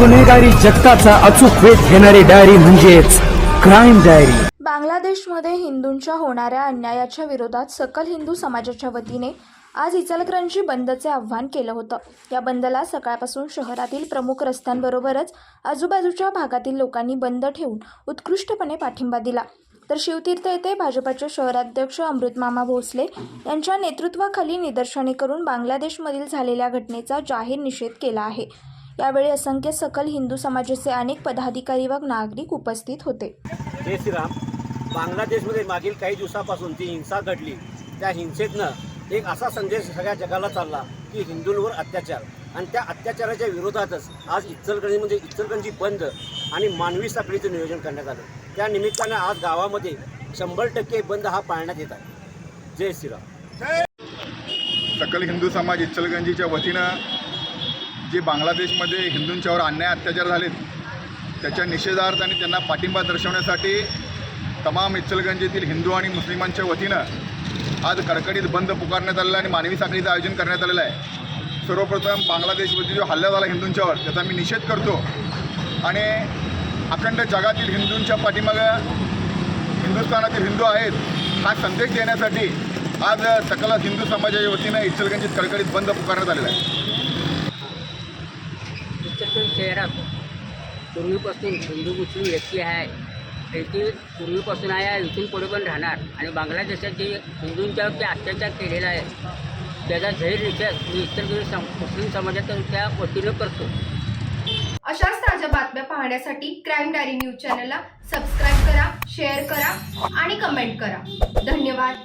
गुन्हेगारी जगताचा अचूक वेध घेणारी डायरी म्हणजेच क्राईम डायरी बांगलादेशमध्ये हिंदूंच्या होणाऱ्या अन्यायाच्या विरोधात सकल हिंदू समाजाच्या वतीने आज इचलकरंजी बंदचे आव्हान केलं होतं. या बंदला सकाळपासून शहरातील प्रमुख रस्त्यांबरोबरच आजूबाजूच्या भागातील लोकांनी बंद ठेवून उत्कृष्टपणे पाठिंबा दिला. तर शिवतीर्थ येथे भाजपाचे शहराध्यक्ष अमृतमामा भोसले यांच्या नेतृत्वाखाली निदर्शने करून बांगलादेशमधील झालेल्या घटनेचा जाहीर निषेध केला आहे. यावेळी असंख्य सकल हिंदू समाजाचे अनेक पदाधिकारी व नागरिक उपस्थित होते. जय श्रीराम. बांगलादेशमध्ये मागील काही दिवसापासून जी हिंसा घडली त्या हिंसेतनं एक असा संदेश सगळ्या जगाला चालला की हिंदूंवर अत्याचार आणि त्या अत्याचाराच्या विरोधातच आज इचलकरंजीमध्ये इचलकरंजी बंद आणि मानवी साखळीचं नियोजन करण्यात आलं. त्या निमित्तानं आज गावामध्ये शंभर टक्के बंद हा पाळण्यात येत आहे. जय श्रीराम. सकल हिंदू समाज इचलगंजीच्या वतीनं जे बांगलादेशमध्ये हिंदूंच्यावर अन्याय अत्याचार झालेत त्याच्या निषेधार्थ आणि त्यांना पाठिंबा दर्शवण्यासाठी तमाम इचलगंजीतील हिंदू आणि मुस्लिमांच्या वतीनं आज कडकडीत बंद पुकारण्यात आलेला आहे आणि मानवी साखळीचं आयोजन करण्यात आलेलं आहे. सर्वप्रथम बांगलादेशमध्ये जो हल्ला झाला हिंदूंच्यावर त्याचा मी निषेध करतो. आणि अखंड जगातील हिंदूंच्या पाठीमागं हिंदुस्थानातील हिंदू आहेत हा संदेश देण्यासाठी आज सकल हिंदू समाजाच्या वतीनं इचलगंजीत कडकडीत बंद पुकारण्यात आलेला आहे. चंदन शहरात पूर्वीपासून हिंदू मुस्लिम व्यक्ती आहे. इथे पूर्वीपासून आहे इथून पुढे पण राहणार. आणि बांगलादेशात जे हिंदूंच्यावरती अत्याचार केलेला आहे त्याचा झैर निषेध मी इतर सम मुस्लिम समाजाच्या वतीनं करतो. अशाच ताज्या बातम्या पाहण्यासाठी क्राईम डायरी न्यूज चॅनलला सबस्क्राईब करा शेअर करा आणि कमेंट करा. धन्यवाद.